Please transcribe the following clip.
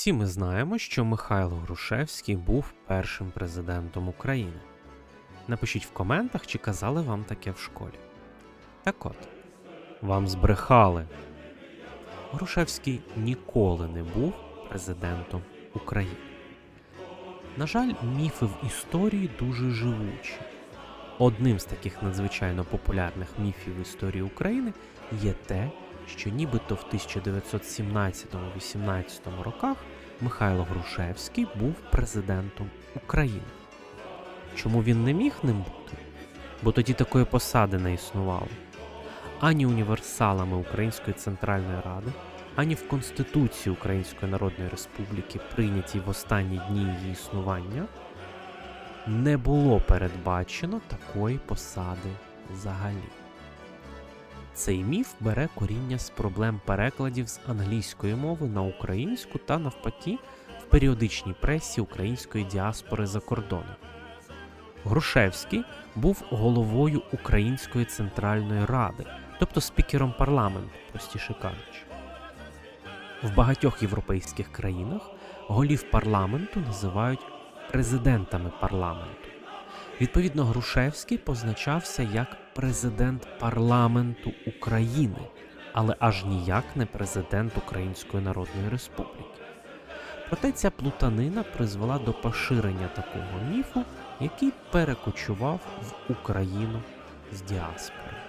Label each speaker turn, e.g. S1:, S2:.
S1: Всі ми знаємо, що Михайло Грушевський був першим президентом України. Напишіть в коментах, чи казали вам таке в школі. Так от, вам збрехали. Грушевський ніколи не був президентом України. На жаль, міфи в історії дуже живучі. Одним з таких надзвичайно популярних міфів в історії України є те, що нібито в 1917-18 роках Михайло Грушевський був президентом України. Чому він не міг ним бути? Бо тоді такої посади не існувало. Ані універсалами Української Центральної Ради, ані в Конституції Української Народної Республіки, прийнятій в останні дні її існування, не було передбачено такої посади взагалі. Цей міф бере коріння з проблем перекладів з англійської мови на українську та навпаки в періодичній пресі української діаспори за кордоном. Грушевський був головою Української центральної ради, тобто спікером парламенту, простіше кажучи. В багатьох європейських країнах голів парламенту називають президентами парламенту. Відповідно, Грушевський позначався як президент парламенту України, але аж ніяк не президент Української Народної Республіки. Проте ця плутанина призвела до поширення такого міфу, який перекочував в Україну з діаспори.